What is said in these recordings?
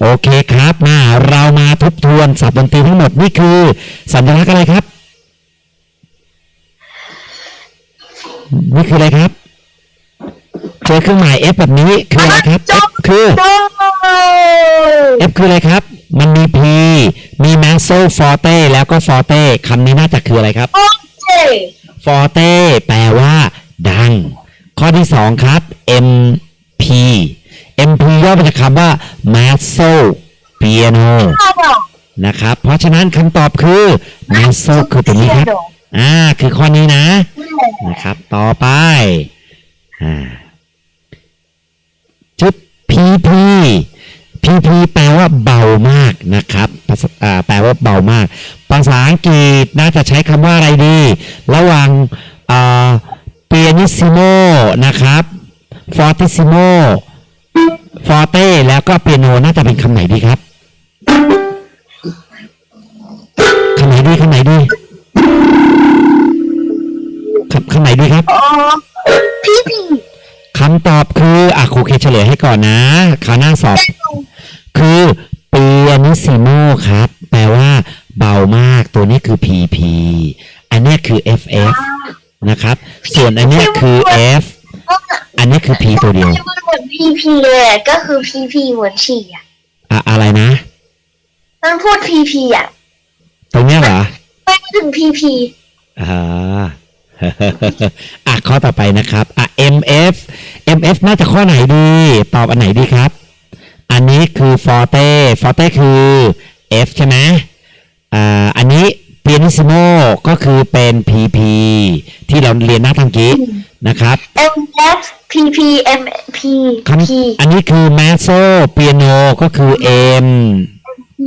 โอเคครับมาเรามาทบทวนศัพท์ดนตรีทั้งหมดนี่คือ สัญลักษณ์อะไรครับ นี่คืออะไรครับเจอเครื่องหมาย F แบบนี้คืออะไรครับ F คือโด F คืออะไรครับ มันมี P มี Maso Forte แล้วก็ Forte คำนี้น่าจะคืออะไรครับโอเค Forte แปลว่า ดัง ข้อที่สองครับ MP MP ย่อมาจากคำว่า Maso Piano ข้าวดอกนะครับ เพราะฉะนั้นคำตอบคือ Maso คือตัวนี้ครับ อ่า คือข้อนี้นะ นะครับ ต่อไป อ่า จุด PP PP แปลว่าเบามากนะครับภาษาอ่าแปลว่าเบามาก ภาษาอังกฤษน่าจะใช้คำว่าอะไรดี ระหว่างอ่า pianissimo นะครับ fortissimo forte แล้วก็ piano น่าจะเป็นคำไหนดีครับคำไหนดีคำไหนดีคำคำไหนดีครับอ๋อพี่พี่คำตอบคืออะครูเคเฉลยให้ก่อนนะคราวหน้าสอบ คือเปียนิซิโมครับ แปลว่าเบามากตัวนี้คือ PP อันเนี้ยคือ FF นะครับ ส่วนอันเนี้ยคือ F อันนี้คือ P ตัวเดียวมันเหมือนพีพีเลยอะก็คือพีพีเหมือนฉี่อะอะอะไรนะ มันพูดพีพีอะ ตรงเนี้ยเหรอไม่ถึงพีพีอ่าอะข้อต่อไปนะครับอะ MF MF น่าจะข้อไหนดี ตอบอันไหนดีครับ อันนี้คือ forte forte คือ F ใช่ไหมอ่าอันนี้ pianissimo ก็คือเป็น PP ที่เราเรียนหน้าทางกี้นะครับเอ็มเอฟพีพีเอ็มพีคำพีอันนี้คือ mezzo piano ก็คือ M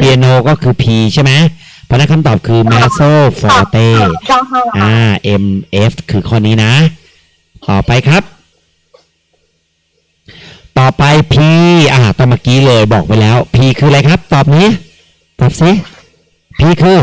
piano ก็คือ P ใช่ไหมเพราะฉะนั้นคำตอบคือ mezzo forte จ้าค่ะอ่า M F คือข้อนี้นะ ต่อไปครับ ต่อไป P อ่าตอนเมื่อกี้เลยบอกไปแล้ว P คืออะไรครับ ตอบนี้ ตอบสิ P คือ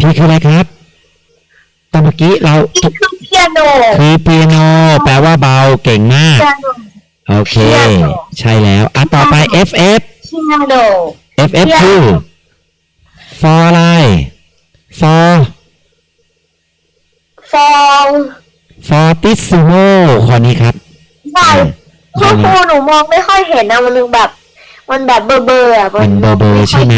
P คืออะไรครับตอนเมื่อกี้เรานี่คือเปียโน คือเปียโนแปลว่าเบาเก่งมากเปียโนโอเค Piano ใช่แล้วอะต่อไป F F เปียโน F F คือ for อะไร for ฟอง fortissimo ข้อนี้ครับ ใช่คุณครูหนูมองไม่ค่อยเห็นนะมันนึงแบบ มันแบบเบอร์เบอร์อะมันเบอร์เบอร์ใช่ไหม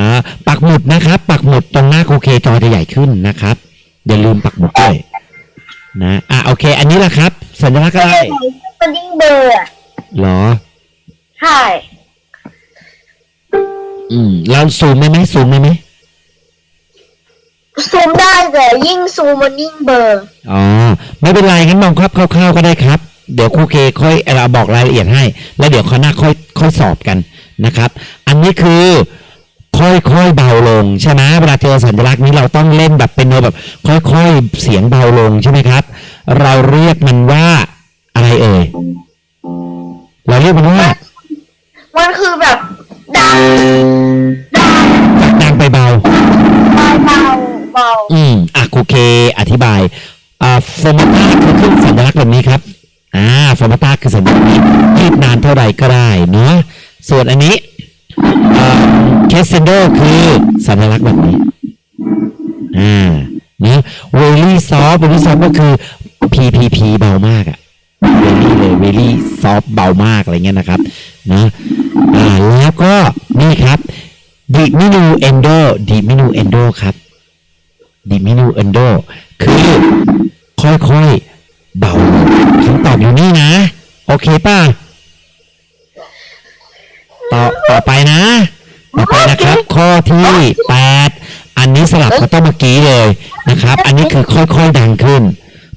อ่าปักหมุดนะครับ ปักหมุดตรงหน้าโอเคจอจะใหญ่ขึ้นนะครับอย่าลืมปักหมุดด้วยนะอะโอเค อันนี้แหละครับ สัญลักษณ์อะไรมันยิ่งเบอร์อะเหรอ ใช่ อืม เราซูมได้ไหมซูมได้ไหมซูมได้แต่ยิ่งซูมมันยิ่งเบลอร์อ๋อ ไม่เป็นไรงั้นมองครับคร่าวๆก็ได้ครับ เดี๋ยวครูเคค่อยเราบอกรายละเอียดให้ แล้วเดี๋ยวข้างหน้าค่อยค่อยสอบกันนะครับ อันนี้คือ ค่อยๆเบาลงใช่ไหมเวลาเจอสัญลักษณ์นี้เราต้องเล่นแบบเป็นโนแบบค่อยๆเสียงเบาลงใช่ไหมครับ เราเรียกมันว่าอะไรเอ่ยเราเรียกมันว่า เคสเซนโดคือสัญลักษณ์แบบนี้ อ่า นะเวลี่ซอฟเวลี่ซอฟก็คือ PPP เบามากอะเวลี่เลยเวลี่ซอฟเบามากอะไรเงี้ยนะครับ นะ อ่า แล้วก็นี่ครับดิมินูเอนโดดิมินูเอนโดครับดิมินูเอนโดคือค่อยๆ เบาคำตอบอยู่นี่นะ โอเคป่ะต่อต่อไปนะ ต่อไปนะครับ ข้อที่แปดอันนี้สลับ กับต้นเมื่อกี้เลยนะครับ อันนี้คือค่อยๆดังขึ้น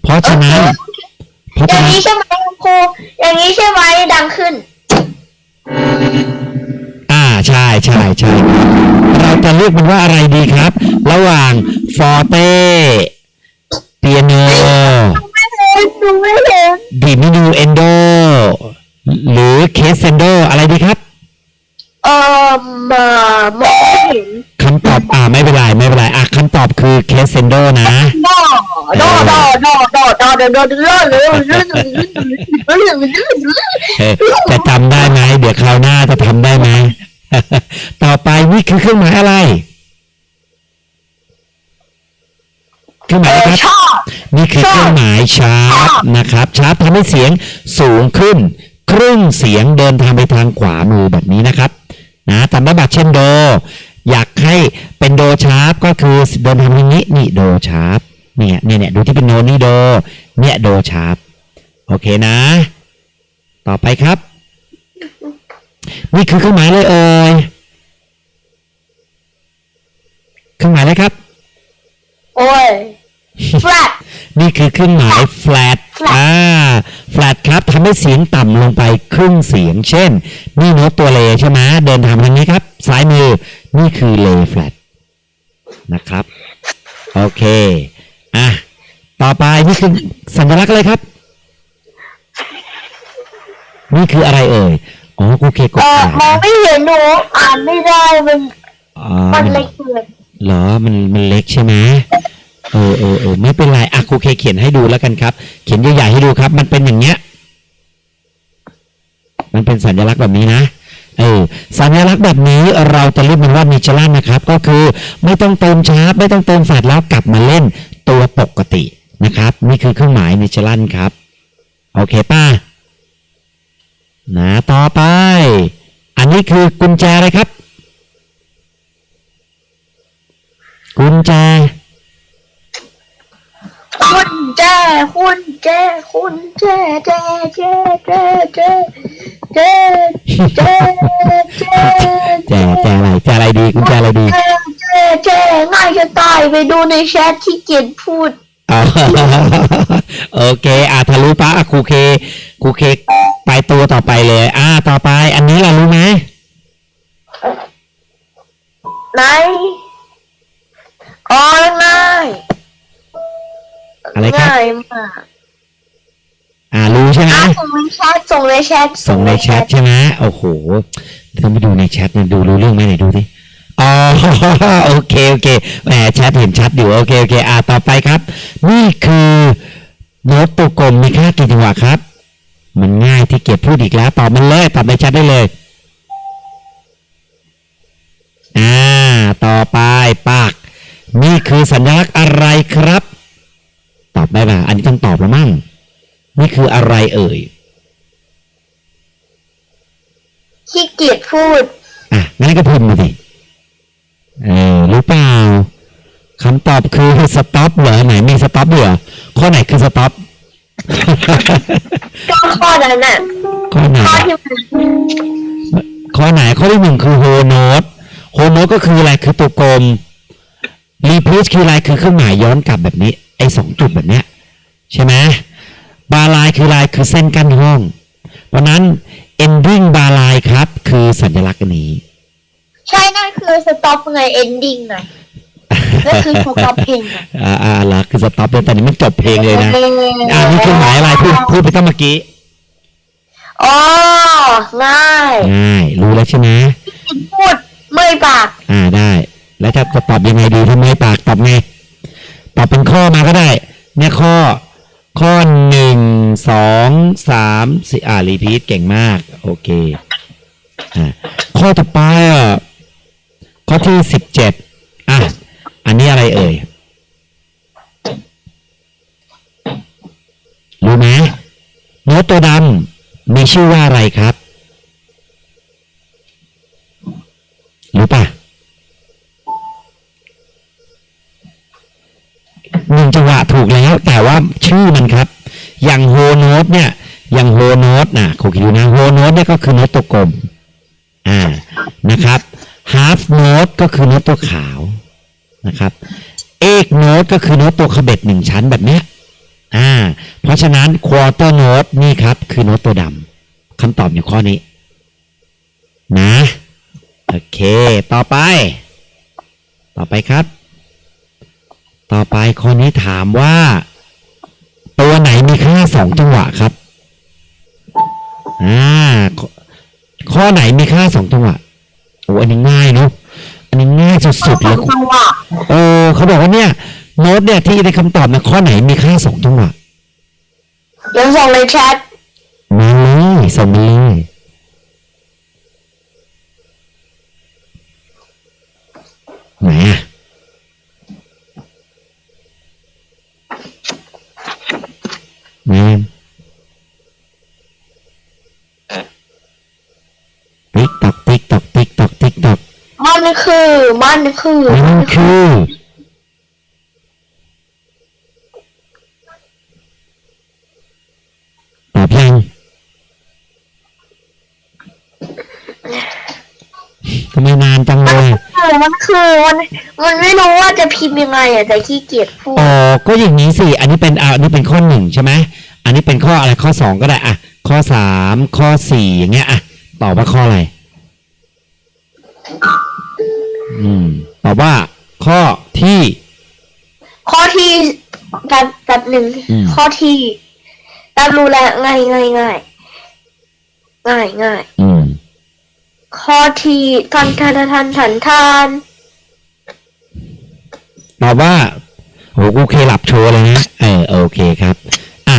เพราะฉะนั้นเพราะอฉะย่างนั้นนี้ใช่ไหมครูอย่างนี้ใช่ไหมดังขึ้น อ่าใช่ใช่ใช่เราจะเรียกมันว่าอะไรดีครับ ระหว่างฟอร์เต้เปียโน ไม่เห็นดูไม่เห็นดิมินูเอนโด หรือเคสเซนโดอะไรดีครับเอ่อมามองไม่เห็นคำตอบอ่าไม่เป็นไรไม่เป็นไรอะ คำตอบคือเคสเซนโดนะดอดอดอดอดอดอดอดอดอดอดอเออจะจำได้ไหมเดี๋ยวคราวหน้าจะทำได้ไหมต่อไปนี่คือเครื่องหมายอะไรเครื่องหมายอะไรครับชอบนี่คือเครื่องหมายชาร์ปนะครับชาร์ปทำให้เสียงสูงขึ้น ครึ่งเสียงเดินทางไปทางขวามือแบบนี้นะครับ นะจำได้บัตรเช่นโด อยากให้เป็นโดชาร์ปก็คือเดินทำอย่างนี้นี่โดชาร์ปเนี่ยเนี่ยเนี่ยดูที่เป็นโนนี่โด เนี่ยโดชาร์ปโอเคนะ ต่อไปครับ นี่คือเครื่องหมายเลยเอ่ยเครื่องหมายอะไรครับ โอ้ย flat นี่คือเครื่องหมาย flat flat อ่า flat ครับทำให้เสียงต่ำลงไปครึ่งเสียง เช่น นี่โน้ตตัวเลใช่ไหมเดินทางทางนี้ครับ ซ้ายมือ นี่คือเล flat นะครับ โอเค อะ ต่อไปนี่คือสัญลักษณ์อะไรครับ นี่คืออะไรเอ่ย อ๋อโอเคกดเออขา มองไม่เห็นหนูอ่านไม่ได้มันอ๋อมันเล็กเกิน เหรอ มันมันเล็กใช่ไหมเออเออไม่เป็นไรอะครูเคเขียนให้ดูแล้วกันครับ เขียนใหญ่ๆให้ดูครับ มันเป็นอย่างเงี้ย มันเป็นสัญลักษณ์แบบนี้นะเออสัญลักษณ์แบบนี้เราจะเรียกมันว่านิชลันนะครับ ก็คือไม่ต้องเติมชาร์ปไม่ต้องเติมแฟลชแล้วกลับมาเล่นตัวปกตินะครับ นี่คือเครื่องหมายนิชลันครับ โอเคป่ะนะต่อไป อันนี้คือกุญแจอะไรครับ แจแจแจแจแจแจแจแจอะไรแจอะไรดีกุญแจอะไรดีแจแจแจง่ายจะตายไปดูในแชทที่เกียนพูดอ๋อโอเคอะทะลุปะอะครูเคครูเคไปตัวต่อไปเลย อ่า ต่อไป อันนี้เรารู้ไหมไหนอ๋อง่ายอะไรครับง่ายมาก อ่ารู้ใช่ไหมอะส่งในแชทส่งในแชทส่งในแชทใช่ไหมโอ้โหต้องไปดูในแชทเนี่ยดูรู้เรื่องไหมไหนดูสิอ๋อโอเคโอเคแหมแชทเห็นชัดอยู่โอเคโอเคอ่าต่อไปครับ นี่คือโน้ตตัวกลมมีค่ากี่จังหวะครับ มันง่ายที่เกียรติพูดอีกแล้วตอบมันเลยตอบในแชทได้เลยอ่าต่อไปปาก นี่คือสัญลักษณ์อะไรครับ ตอบได้ป่ะอันนี้ต้องตอบแล้วมั้ง นี่คืออะไรเอ่ยขี้เกียจพูด อะงั้นก็พิมพ์มาสิเออรู้เปล่าคำตอบคือสต็อปเหรอไหนมีสต็อปเหรอข้อไหนคือสต็อปก็ข้อนั้นน่ะข้อไหนข้อที่มันข้อไหนข้อที่หนึ่งคือโฮโนตโฮโนตก็คืออะไรคือตัวกลมรีพีชคืออะไรคือเครื่องหมายย้อนกลับแบบนี้ ไอ้สองจุดแบบเนี้ย ใช่ไหม บาลายคืออะไรคือเส้นกั้นห้อง เพราะนั้น ending บาลายครับ คือสัญลักษณ์อันนี้ ใช่นั่นคือสต็อปไงเอนดิ้งไงนั่นคือสต็อปเพลงไงอ่าอ่าละคือสต็อปเลยแต่นี้มันจบเพลงเลยนะอ่านี่เครื่องหมายอะไรพูดพูดไปตั้งเมื่อกี้อ๋อง่ายง่ายรู้แล้วใช่ไหมพูดเมื่อยปาก อ่าได้ แล้วจะจะตอบยังไงดีถ้าไม่ปากตอบไงตอบเป็นข้อมาก็ได้ เนี่ยข้อ ข้อหนึ่งสองสามสี่อ่ารีพีทเก่งมาก โอเคอ่าข้อต่อไปอะข้อที่สิบเจ็ดอะ อันนี้อะไรเอ่ย รู้ไหมโน้ตตัวดำมีชื่อว่าอะไรครับ รู้ป่ะหนึ่งจังหวะถูกแล้ว แต่ว่า ชื่อมันครับ อย่างโฮโนตเนี่ย อย่างโฮโนตนะคคิดูนะโฮโนตเนี่ยก็คือโน้ตตัวกลม อ่า นะครับ half note ก็คือโน้ตตัวขาวนะครับ เอกโนตก็คือโน้ตตัวขบเบ็ดหนึ่งชั้นแบบเนี้ย อ่า เพราะฉะนั้น quarter note นี่ครับ คือโน้ตตัวดำคำตอบอยู่ข้อนี้ นะ โอเค ต่อไป ต่อไปครับ ต่อไปข้อนี้ถามว่า ตัวไหนมีค่าสองจังหวะครับ อ่าข้อข้อไหนมีค่าสองจังหวะโอ้อันนี้ง่ายเนาะ อันนี้ง่ายสุดๆเลยจังหวะโอ้เขาบอกว่าเนี่ยโน้ตเนี่ยที่ในคำตอบเนี่ยข้อไหนมีค่าสองจังหวะเดี๋ยวส่งในแชทมาเลยส่งมาเลยไหนอะ คือมันคือมันคือตอบยังทำไมนานจังเลยเออมันคือมันมันไม่รู้ว่าจะพิมพ์ยังไงอะแต่ขี้เกียจพูดอ๋อก็อย่างนี้สิ อันนี้เป็นอ่าอันนี้เป็นข้อหนึ่งใช่ไหมอันนี้เป็นข้ออะไรข้อสองก็ได้อะข้อสามข้อสี่อย่างเงี้ยอะตอบว่าข้ออะไร อืมตอบว่าข้อที่ ข้อที่แบบแบบหนึ่งอืม ข้อที่แบบรู้แล้วง่ายง่ายง่ายง่ายง่ายอืม ข้อที่ทันทันทันทันทันตอบว่าโหกูเคหลับโชว์เลยนะ เออโอเคครับ อะ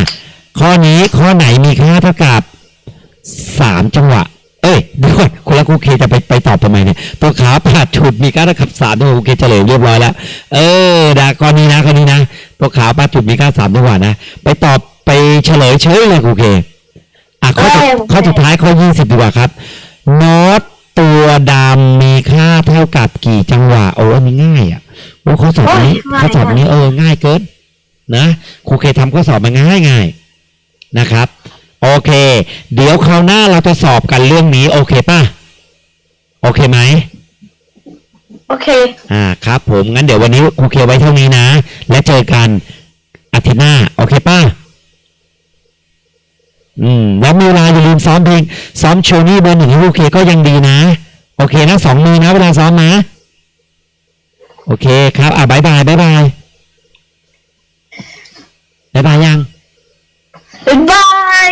ข้อนี้ข้อไหนมีค่าเท่ากับสามจังหวะ เอ้ยเดี๋ยวก่อน คุณละครูเคจะไปไปตอบทำไมเนี่ยตัวขาปาดฉุดมีค่าเท่ากับสามตัวครูเคเฉลยเรียบร้อยแล้ว เออดาข้อนี้นะข้อนี้นะ ตัวขาปาดฉุดมีค่าสามจังหวะนะ ไปตอบไปเฉลยเฉยเลยครูเคอะข้อสุดข้อสุดท้ายข้อยี่สิบดีกว่าครับโน้ตตัวดำมีค่าเท่ากับกี่จังหวะโอ้อันนี้ง่ายอะโอ้ข้อสอบนี้ข้อสอบนี้เออง่ายเกินนะครูเคทำข้อสอบมาง่ายง่ายๆนะครับ โอเค เดี๋ยวคราวหน้าเราจะสอบกันเรื่องนี้ โอเคป่ะ โอเคไหมโอเค อ่าครับ ผมงั้นเดี๋ยววันนี้ครูเคียร์ไว้เท่านี้นะ และเจอกันอาทิตย์หน้า โอเคป้าอืม แล้วมีเวลาอย่าลืมซ้อมเพลงซ้อมโชว์นี่เบอร์หนึ่งให้ครูเคก็ยังดีนะ โอเคนะสองมือนะ เวลาซ้อมนะ โอเคครับ อ่าบายบายบายบายบายบายยังบายบาย